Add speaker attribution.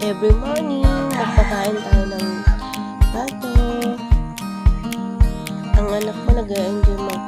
Speaker 1: every morning, magpakain tayo ng pato. Ang anak ko nag-enjoy mag